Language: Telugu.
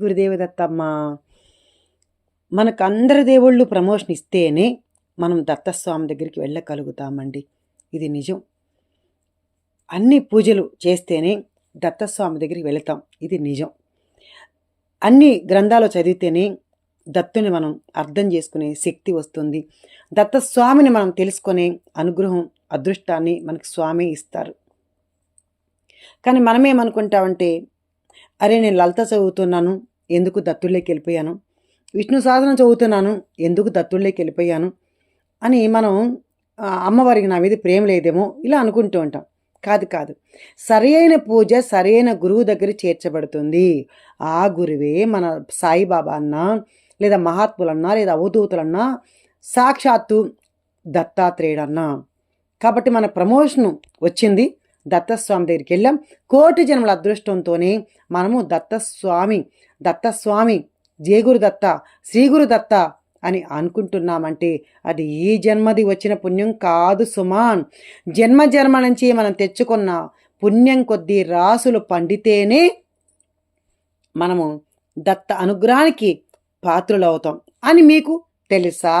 గురుదేవదత్తమ్మ మనకు అందరి దేవుళ్ళు ప్రమోషన్ ఇస్తేనే మనం దత్తస్వామి దగ్గరికి వెళ్ళగలుగుతామండి. ఇది నిజం. అన్ని పూజలు చేస్తేనే దత్తస్వామి దగ్గరికి వెళతాం. ఇది నిజం. అన్ని గ్రంథాలు చదివితేనే దత్తుని మనం అర్థం చేసుకునే శక్తి వస్తుంది. దత్తస్వామిని మనం తెలుసుకునే అనుగ్రహం అదృష్టాన్ని మనకు స్వామి ఇస్తారు. కానీ మనమేమనుకుంటామంటే అరే నేను లలిత చదువుతున్నాను ఎందుకు దత్తుల్లోకి వెళ్ళిపోయాను? విష్ణు సాధన చదువుతున్నాను ఎందుకు దత్తుల్లోకి వెళ్ళిపోయాను? అని మనం అమ్మవారికి నా మీద ప్రేమ లేదేమో ఇలా అనుకుంటూ ఉంటాం. కాదు కాదు. సరైన పూజ సరైన గురువు దగ్గర చేర్చబడుతుంది. ఆ గురువే మన సాయిబాబా అన్నా లేదా మహాత్ములన్నా లేదా అవధూతులన్నా సాక్షాత్తు దత్తాత్రేయుడన్నా. కాబట్టి మన ప్రమోషన్ వచ్చింది దత్తస్వామి దగ్గరికి వెళ్ళాం. కోటి జన్మల అదృష్టంతోనే మనము దత్తస్వామి దత్తస్వామి జేగురు దత్త శ్రీగురు దత్త అని అనుకుంటున్నామంటే అది ఈ జన్మది వచ్చిన పుణ్యం కాదు సుమాన్. జన్మ జన్మ నుంచి మనం తెచ్చుకున్న పుణ్యం కొద్దీ రాసులు పండితేనే మనము దత్త అనుగ్రహానికి పాత్రులవుతాం అని మీకు తెలుసా?